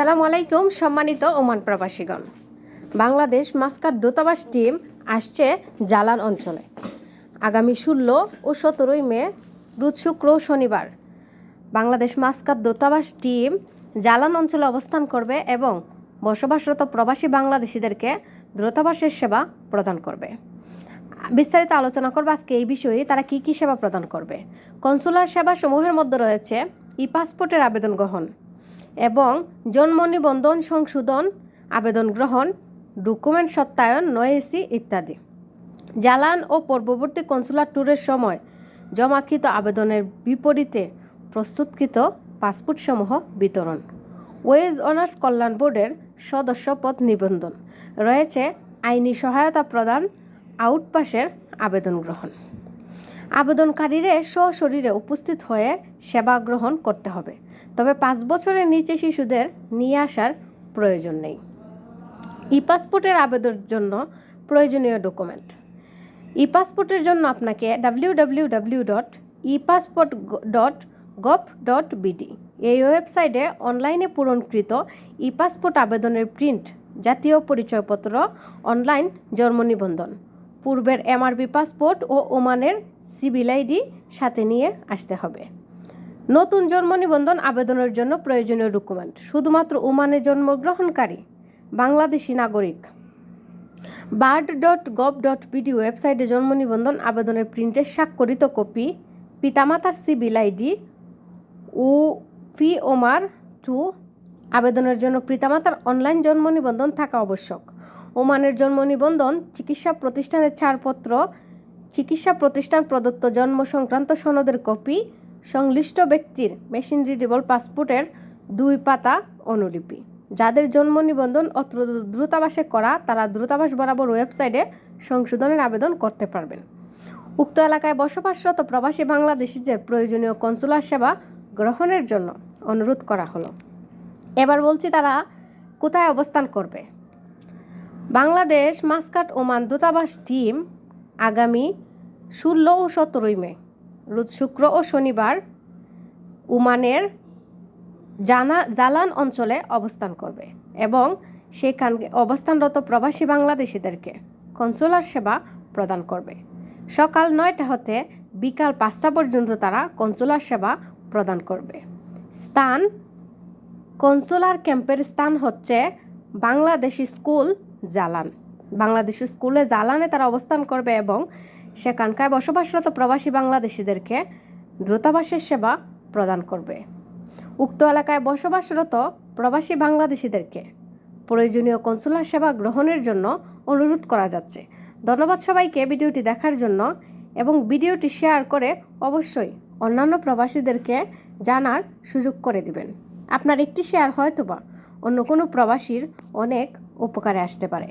সালাম আলাইকুম, সম্মানিত ওমান প্রবাসীগণ। বাংলাদেশ মাস্কার দূতাবাস টিম আসছে জালান অঞ্চলে। আগামী ষোলো ও সতেরোই মে রোজ শুক্র শনিবার, বাংলাদেশ মাস্কার দূতাবাস টিম জালান অঞ্চলে অবস্থান করবে এবং বসবাসরত প্রবাসী বাংলাদেশিদেরকে দূতাবাসের সেবা প্রদান করবে। বিস্তারিত আলোচনা করবে আজকে এই বিষয়ে, তারা কি কি সেবা প্রদান করবে। কনসুলার সেবা সমূহের মধ্যে রয়েছে ই পাসপোর্টের আবেদন গ্রহণ এবং জন্ম নিবন্ধন, সংশোধন, আবেদন গ্রহণ, ডকুমেন্ট সত্যায়ন নয়েসি ইত্যাদি। জালান ও পূর্ববর্তী কনসুলার ট্যুরের সময় জমাকৃত আবেদনের বিপরীতে প্রস্তুতকৃত পাসপোর্টসমূহ বিতরণ। ওয়েজ অনার্স কল্যাণ বোর্ডের সদস্য পদ নিবন্ধন। রয়েছে আইনি সহায়তা প্রদান আউটপাসের আবেদন গ্রহণ। আবেদনকারীরা সশরীরে উপস্থিত হয়ে সেবা গ্রহণ করতে হবে। তবে পাঁচ বছরের নিচে শিশুদের নিয়ে আসার প্রয়োজন নেই। ই পাসপোর্টের আবেদনের জন্য প্রয়োজনীয় ডকুমেন্ট। ই পাসপোর্টের জন্য আপনাকে W dot e passport dot gov dot BD এই ওয়েবসাইটে অনলাইনে পূরণকৃত ই পাসপোর্ট আবেদনের প্রিন্ট, জাতীয় পরিচয়পত্র, অনলাইন জন্ম নিবন্ধন পূর্বের এমআরবি পাসপোর্ট ও ওমানের সিভিল আইডি সাথে নিয়ে আসতে হবে। নতুন জন্ম নিবন্ধন আবেদনের জন্য প্রয়োজনীয় ডকুমেন্ট, শুধুমাত্র ওমানে জন্মগ্রহণকারী, বাংলাদেশি নাগরিক। Bird dot gov dot BD ওয়েবসাইটে জন্ম নিবন্ধন আবেদনের প্রিন্টের স্বাক্ষরিত কপি, পিতামাতার সিভিল আইডি ও ফি ওমার টু আবেদনের জন্য পিতামাতার অনলাইন জন্ম নিবন্ধন থাকা আবশ্যক। ওমানের জন্ম নিবন্ধন, চিকিৎসা প্রতিষ্ঠানের ছাড়পত্র, চিকিৎসা প্রতিষ্ঠান প্রদত্ত জন্ম সংক্রান্ত সনদের কপি, সংশ্লিষ্ট ব্যক্তির মেশিন রিডেবল পাসপোর্টের দুই পাতা অনুলিপি। যাদের জন্ম নিবন্ধন অত্র দ্রুতাবাসে করা, তারা দ্রুতাবাস বরাবর ওয়েবসাইটে সংশোধনের আবেদন করতে পারবেন। উক্ত এলাকায় বসবাসরত প্রবাসী বাংলাদেশিদের প্রয়োজনীয় কনসুলার সেবা গ্রহণের জন্য অনুরোধ করা হলো। এবার বলছি তারা কোথায় অবস্থান করবে। বাংলাদেশ মাস্কাট ওমান দূতাবাস টিম আগামী ষোলো ও সতেরোই মে, রোজ শুক্র ও শনিবার ওমানের জানা জালান অঞ্চলে অবস্থান করবে এবং সেখান অবস্থানরত প্রবাসী বাংলাদেশিদেরকে কনসুলার সেবা প্রদান করবে। সকাল নয়টা হতে বিকাল পাঁচটা পর্যন্ত তারা কনসুলার সেবা প্রদান করবে। স্থান, কনসুলার ক্যাম্পের স্থান হচ্ছে বাংলাদেশি স্কুল জালান। বাংলাদেশি স্কুলে জালানে তারা অবস্থান করবে এবং সেখানকার বসবাসরত প্রবাসী বাংলাদেশিদেরকে দ্রুতাবাসের সেবা প্রদান করবে। উক্ত এলাকায় বসবাসরত প্রবাসী বাংলাদেশিদেরকে প্রয়োজনীয় কনসুলার সেবা গ্রহণের জন্য অনুরোধ করা যাচ্ছে। ধন্যবাদ সবাইকে ভিডিওটি দেখার জন্য এবং ভিডিওটি শেয়ার করে অবশ্যই অন্যান্য প্রবাসীদেরকে জানার সুযোগ করে দিবেন। আপনার একটি শেয়ার হয়তোবা অন্য কোনো প্রবাসীর অনেক উপকারে আসতে পারে।